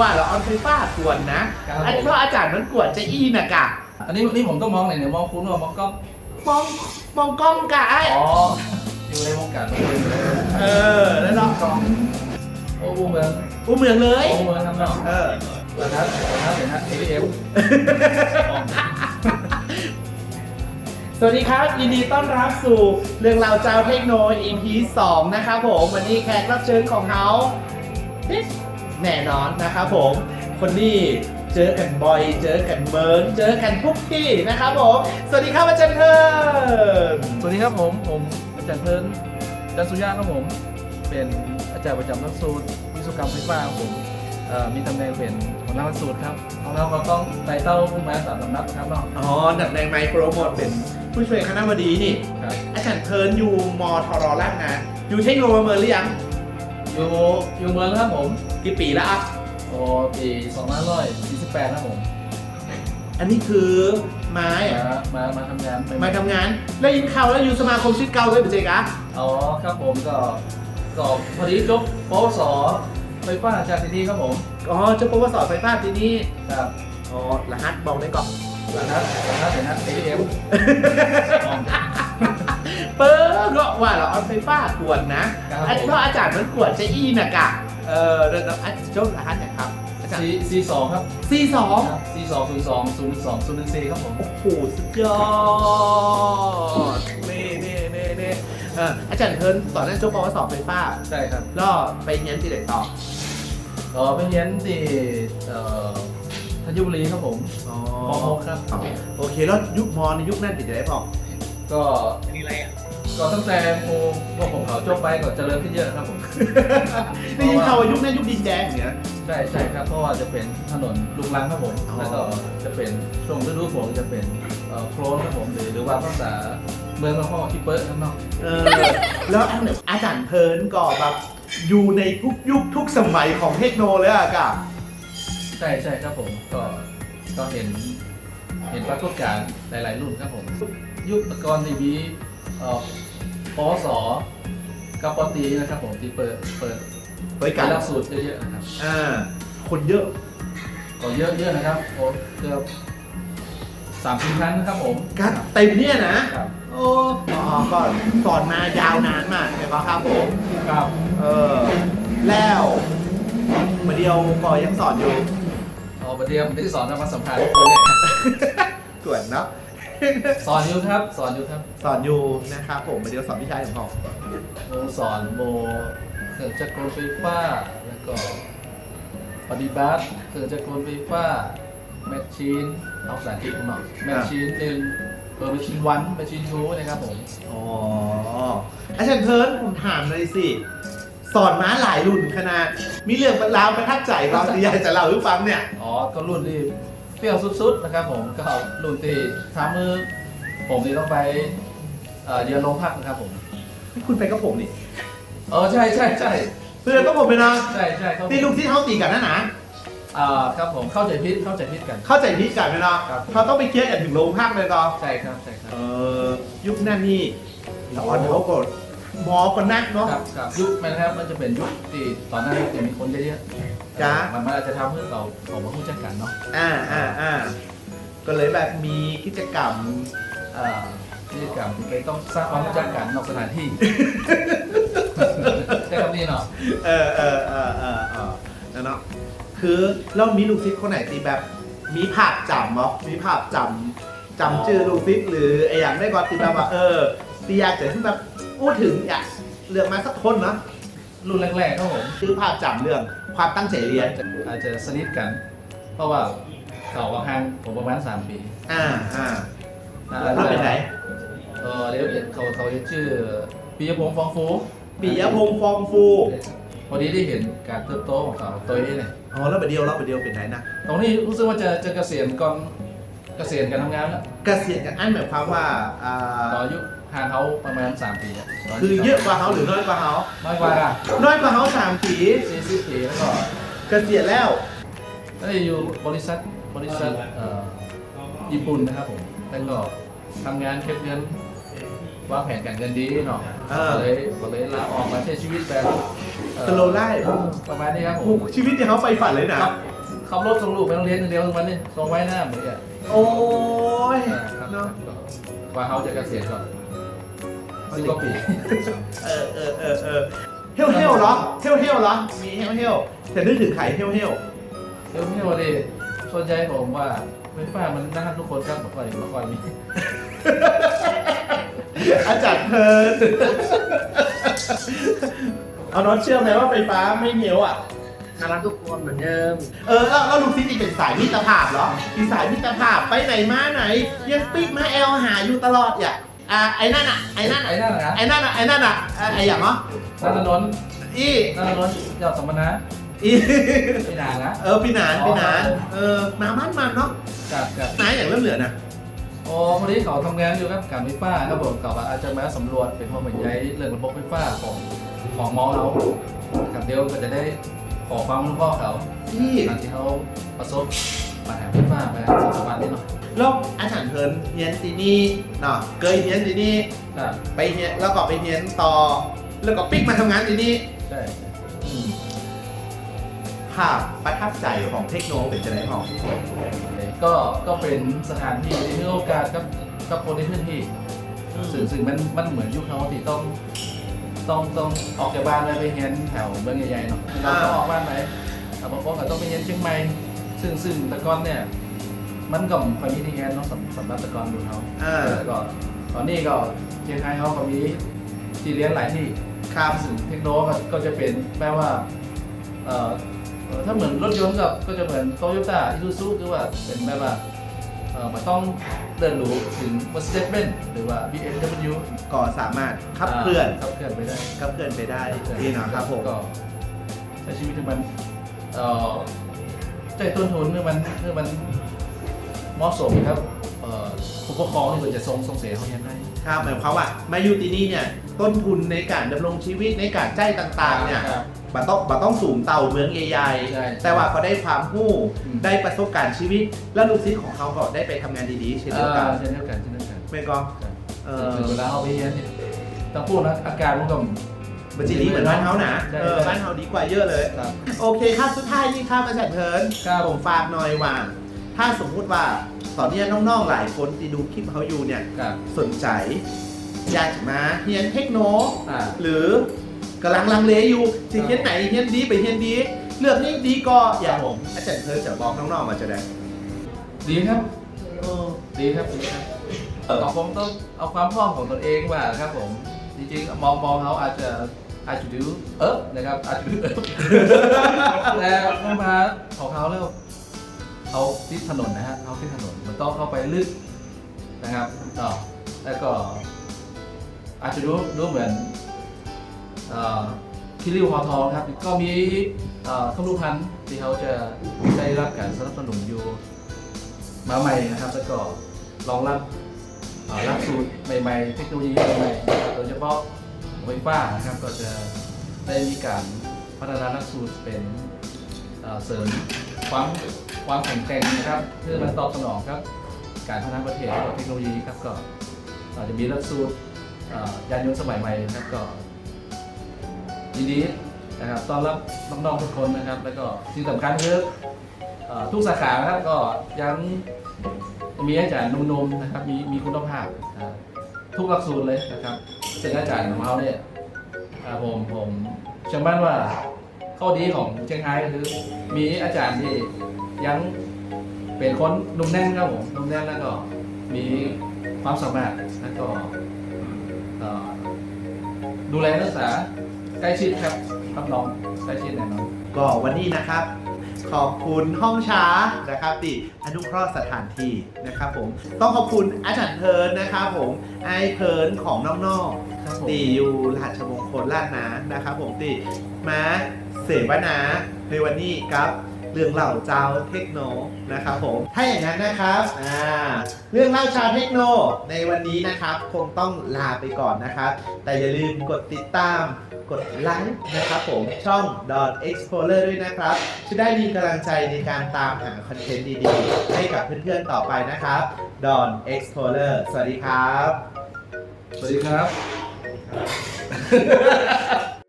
ว่าเราเอาไฟฟ้ากวนนะครับอันนี้เพราะอาจารย์มันกวนจะอีนะกะอันนี้นี่ผมต้องมองไหนเนี่ยมองคุณว่ามองกล้องมองมองกล้องกะไอ้อ๋ออยู่ในวงการบันเทิงเลยเออแล้วเนาะกล้องโอ้บูเมืองอู้เมืองเลยโอ้เมืองครับเนาะเออประทัดประทัดเห็นฮะ ATM สวัสดีครับ ยินดีต้อนรับสู่เรื่องราวเจ้าเทคโนโลยี EP 2นะครับผม วันนี้แขกรับเชิญของเขา แน่นอนนะครับผม คนนี้เจอกันบ่อย เจอกันเมินเจอกันทุกที่นะครับผม สวัสดีครับอาจารย์เทินสวัสดีครับผมผมอาจารย์เพลินอาจารย์สุยาครับผม เป็นอาจารย์ประจำหลักสูตรวิศวกรรมไฟฟ้าครับผมเอ่อมีตำแหน่งเป็นหัวหน้าหลักสูตรครับของเราก็ต้องไต่เต้าขึ้นมาสามสำนักครับเนาะอ๋อดับแดงไมโครโมดเป็นผู้ช่วยคณะบดีนี่ ครับอาจารย์เทินอยู่มทรล่างนะอยู่เทคโนโลยีเมินหรือยัง อยู่อยู่เมืองครับผมกี่ปีแล้วอะโอ้ปี2548ครับผมอันนี้คือไม้อะมามามาทำงานไปมาทำงาน แล้วยินข่าวแล้วอยู่สมาคมชิดเก่าด้วยเป็นเจ๊กะอ๋อครับผมก็ก็พอดีจบปวสไฟฟ้าจากที่นี่ครับผมอ๋อเจ้าปวสไฟฟ้าที่นี่ครับอ๋อรหัสบอกได้ก่อนรหัสรหัสเห็นนะ ATM เปิ้ลก็ว่าเราเอาไฟฟ้ากวนนะครับอันนี้เพราะอาจารย์มันกวนจะอีนะกะเออเดี๋ยวๆอะเจ้ารหัสเนี่ยครับอาจารย์ C C สองครับซีสอง C สองศูนย์สองศูนย์สองศูนย์หนึ่งสี่ครับผมโอ้โหสุดยอดเน่เน่เน่เน่เอออาจารย์เทินตอนนั้นเจ้าปวสไฟฟ้าใช่ครับแล้วไปเรียนที่ไหนต่อก็ไปเรียนที่เอ่อธัญบุรีครับผมอ๋อมหกครับ โอเคแล้วยุคมอในยุคนั้นติดจะได้พอก็ ก็ตั้งแต่โมพวกผมเขาจบไปก็เจริญขึ้นเยอะครับผม ได้ยินข่าวว่ายุคนั้นยุคดินแดงอย่างเงี้ย ใช่ใช่ครับเพราะว่าจะเป็นถนนลูกรังครับผมอ๋อ แล้วก็จะเป็นช่วงฤดูฝนจะเป็นเอ่อโคลนครับผมหรือหรือว่าภาษาเมืองละห้อคิปเปอร์ครับเนาะ เออ แล้วอันเนี่ยอาจารย์เพลินก็แบบอยู่ในทุกยุคทุกสมัยของเทคโนเลยอะกะใช่ใช่ครับผมก็ก็เห็นเห็นปรากฏการณ์หลาย ๆ รุ่นครับผม ยุคตะกอนทีวีเอ่อ ปวสกับปอตรีนะครับผมที่เปิดเปิดเฮ้ยกาการรหลักสูตรเยอะๆนะครับอ่าคนเยอะก็เยอะเยอะนะครับโอ้เกือบสามสิบครั้งนะครับผมการเต็มเนี่ยนะครับโอ้อ๋อก็สอนมายาวนานมากใช่ไหมครับผมครับเออแล้วมาเดียวก็ยังสอนอยู่อ๋อประเดี๋ยวผมได้สอนธรรมสัมพันธ์คนเลยสวนเนาะ สอนอยู่ครับ สอนอยู่ครับสอนอยู่นะครับผมมาเดียวสอนวิชาของเขาโมสอนโมเครื่องจักรกลไฟฟ้า แล้วก็ปฏิบัติเครื่องจักรกลไฟฟ้าแมชชีนเอาภาษาอังกฤษผมหน่อยแมชชีนหนึ่งเออแมชชีนวันแมชชีนทูนะครับผม อ๋ออาจารย์เพิร์นผมถามเลยสิ สอนม้าหลายรุ่นขนาด มีเรื่องราวประทับใจบ้างที่อยากจะเล่าให้ฟังเนี่ย อ๋อ ก็รุ่นที่ เปรี้ยวสุดๆนะครับผมก็รุ่นที่ทำมือ ผมนี่ต้องไปเอ่อเยือนโรงพักนะครับผมให้คุณไปกับผมนี่เออใช่ใช่ใช่เพื่อนก็ผมไปนะใช่ใช่ครับผมนี่ลูกที่เขาตีกันนะนะอ่าครับผมเข้าใจผิดเข้าใจผิดกัน เข้าใจผิดกันไหมเนาะครับ เขาต้องไปเคลียร์กันถึงโรงพักเลยก็ใช่ครับใช่ครับ เออยุคนั้นนี่สอนเขากด หมอคนนักเนาะ ครับครับยุคมันนะครับมันจะเป็นยุคที่ตอนนั้นจะมีคนเยอะๆจ้ะ มันมันอาจจะทำให้เราออกมาพูดจักกันเนาะอ่าอ่าอ่าก็เลยแบบมีกิจกรรมอ่ากิจกรรมที่ไปต้องสร้างความรู้จักกันนอกสถานที่ ใช่คำนี้เนาะเออเออเออเออเออนะเนาะคือเรามีลูกศิษย์คนไหนที่แบบ มีภาพจำเหรอมีภาพจำจำชื่อลูกศิษย์หรือไออย่างได้ก่อนที่แบบว่าเออ ที่อยากจะที่แบบพูดถึงอยากเลือกมาสักคนเนาะรุ่นแรกๆครับผมคือภาพจำเรื่องความตั้งใจเรียน อาจจะสนิทกัน เพราะว่าเขาก็ห่างผมประมาณ 3 ปีอ่าอ่าอ่าแล้วเป็นไหนเออเรียกเขาเขาเรียกชื่อปิยพงษ์ฟองฟูปิยพงษ์ฟองฟู พอดีได้เห็นการเติบโตของเขาตัวนี้เนี่ยอ๋อแล้วประเดียวแล้วประเดียวเป็นไหนนะตรงนี้รู้สึกว่าจะจะเกษียณก่อนเกษียณการทำงานแล้วเกษียณกันอันหมายความว่าอ่าต่ออายุ ห่างเขาประมาณ3ปีอะตนคือที่เยอะกว่าเขาหรือน้อยกว่าเขาน้อยกว่าน้อยกว่าเขาสามปีสี่สิบปีแล้วก็เกษียณแล้วได้อยู่บริษัทบริษัทเอ่อญี่ปุ่นนะครับผมแล้วก็ทำงานเก็บเงินวางแผนการเงินดีเนาะเออก็เลยก็เลยลาออกมาใช้ชีวิตแบบเอ่อสโลว์ไลฟ์ประมาณนี้ครับผโอ้มโหชีวิตที่เขาไปฝันเลยนะครับขับรถส่งลูกไปโรงเรียนอย่างเดียวทุกวันนี่ส่งไว้หน้าเหมือนกันโอ้ยครับเนาะกว่าเขาจะเกษียณก่อน สิบกว่าปีเออเออเออเออเฮลเฮลเหรอเฮลเฮลเหรอมีเฮลเฮลแต่นึกถึงไข่เฮลเฮลเดี๋ยวพี่โอดีส่วนใจผมว่าไฟฟ้ามันน่าทุกคนครับบ่ค่อยบ่ค่อยมีอาจารย์เพลินเอาน็อตเชื่อไหมว่าไฟฟ้าไม่เฮลอะน่ารักทุกคนเหมือนเดิม เออแล้วแล้วลุงซิตี้เป็นสายมิตรภาพเหรอเป็นสายมิตรภาพไปไหนมาไหน ยังปิ๊กมาแอลหาอยู่ตลอดอย่า อ่าไอ้นั่นอะไอ้นั่นไอ้อะนั่นนะไอ้นั่นอะไอ้นั่นอะอะไอ้อย่างเนาะนันทนนท์อีนันทนนท์ยอดสมณะอีไม่นานนะ เออพี่หนานพี่หนานเออมาบ้านมันเนาะกับกับนายอย่างเริ่มเหลือนะโอ้พอดีเขาทำงานอยู่ครับการไฟฟ้าครับผมเขาอาจจะมาสำรวจเป็นความเหมือนใยเรื่องระบบไฟฟ้าของของมอเรากับเดียวก็จะได้ขอความรู้พ่อเขาพี่ตอนที่เขาประสบปัญหาไฟฟ้าไปสองสามวันนี้เนาะ แล้วอาจารย์เพลินเฮียนที่นี่เนาะเคยเฮียนที่นี่ครับไปเฮียนแล้วก็ไปเฮียนต่อ แล้วก็ปิ๊กมาทำงานที่นี่ใช่ อืมภาพประทับใจของเทคโนเป็นจะไหนของก็ก็เป็นสถานที่ที่ให้โอกาสกับกับคนในพื้นที่ซึ่งซึ่งมันมันเหมือนยุคเขาที่ต้อง ต้องต้องออกจากบ้านไปไปเฮียนแถวเมืองใหญ่ๆเนาะเราต้องออกบ้านไหนแต่บางคนก็ต้องไปเฮียนเชียงใหม่ซึ่งซึ่งแตะกอนเนี่ย มันก็พอมีที่เฮียนเนาะสำสำหรับแตะกอนดูเขาอ่าแล้วก็ตอนนี้ก็เชียงรายเขาก็มีที่เรียนหลายที่ครับซึ่งเทคโนโลยีก็จะเป็นแปลว่าเอ่อเอ่อถ้าเหมือนรถยนต์กับก็จะเหมือนโตโยต้าอิซูซูคือว่าเป็นแบบว่าเอ่อมันต้องเดินรู้ถึง Mercedes-Benz หรือว่า BMW ก็สามารถขับเคลื่อนขับเคลื่อนไปได้ ขับเคลื่อนไปได้นี่นะครับผมก็ใช้ชีวิตที่มันเอ่อใจต้นทุนเมื่อมันเมื่อมัน เหมาะสมครับเอ่อผู้ปกครองที่ควรจะส่งส่งเสียเขายังไงครับหมายความว่ามาอยู่ที่นี่เนี่ยต้นทุนในการดำรงชีวิตในการใจายต่างๆเนี่ยครับมันต้องมันต้องสูงเต่าเมืองใหญ่ใช่ๆแต่ว่าเขาได้ความรู้อืม ได้ประสบการณ์ชีวิต แล้วลูกศิษย์ของเขาก็ได้ไปทำงานดีๆเช่นเดียวกันอ่าเช่นเดียวกันเช่นเดียวกันไม่ก็เออถึงเวลาเอาไปเรียนเนี่ยต้องพูดนะอาการมันก็ บัญชีนี้เหมือนบ้านเขานะใช่ เออใช่บ้านเขาดีกว่าเยอะเลย ครับ โอเคครับสุดท้ายนี่ครับอาจารย์เทินครับ ผมฝากหน่อยว่า ถ้าสมมุติว่าตอนนี้น้องๆหลายคนที่ดูคลิปเขาอยู่เนี่ยครับ สนใจ อยากจะมาเรียนเทคโน อ่า หรือกำลังลังเลอยู่จะเฮียนไหนเฮียนดีไปเฮียนดี เลือกนี่ดีก็อย่าผมอาจารย์เทินจะบอกน้องๆมาจะได้ดีครับ เออ ดีครับดีครับต่อผมต้องเอาความพร้อมของตนเองว่าครับผม จริงๆมองมองเขาอาจจะอาจจะดูเออนะครับอาจจะดูเออแต่เมื่อมาของเขาแล้ว เขาติดถนนนะฮะเขาติดถนนมันต้องเข้าไปลึกนะครับต่อแล้วก็อาจจะรู้รู้เหมือนคิริวหอทองครับ ก็มีเอ่อคำรูพันธ์ที่เขาจะได้รับการสนับสนุนอยู่มาใหม่นะครับ แล้วก็รองรับเอ่อหลักสูตรใหม่ๆ เทคโนโลยีใหม่ๆโดยเฉพาะไฟฟ้านะครับก็จะได้มีการพัฒนาหลักสูตรเป็นเสริม ความความแข็งแกร่งนะครับเพื่อมันตอบสนองครับ การพัฒนาประเทศและเทคโนโลยีครับก็อาจจะมีหลักสูตรยานยนต์สมัยใหม่นะครับก็ยินดีนะครับต้อนรับน้องๆทุกคนนะครับ แล้วก็ที่สำคัญคืออทุกสาขานะครับก็ยังมีอาจารย์นุ่มๆนะครับมีมีคุณภาพทุกหลักสูตรเลยนะครับซึ่งอาจารย์ของเราเนี่ยผมผมเชื่อมั่นว่า ข้อดีของเชียงรายก็คือมีอาจารย์ที่ยังเป็นคนหนุ่มแน่นครับผมหนุ่มแน่นแล้วก็มีความสามารถแล้วก็เอ่อดูแลรักษาใกล้ชิดครับรับรองใกล้ชิดแน่นอนก็วันนี้นะครับขอบคุณห้องช้านะครับที่อนุเคราะห์สถานที่นะครับผมต้องขอบคุณอาจารย์เพลินนะครับผมไอเพลินของน้องๆครับผมตีอยู่ราชมงคลลาดนานะครับผมตีมาเส วนาในวันนี้ครับเรื่องเล่าเจ้าเทคโนนะครับผมถ้าอย่างนั้นนะครับอ่าเรื่องเล่าชาวเทคโนในวันนี้นะครับ คงต้องลาไปก่อนนะครับ แต่อย่าลืมกดติดตามกดไลค์นะครับผมช่อง Dot Explorer ด้วยนะครับจะได้มีกำลังใจในการตามหาคอนเทนต์ดีๆ ให้กับเพื่อนๆต่อไปนะครับ Don Explorer สวัสดีครับ สวัสดีครับ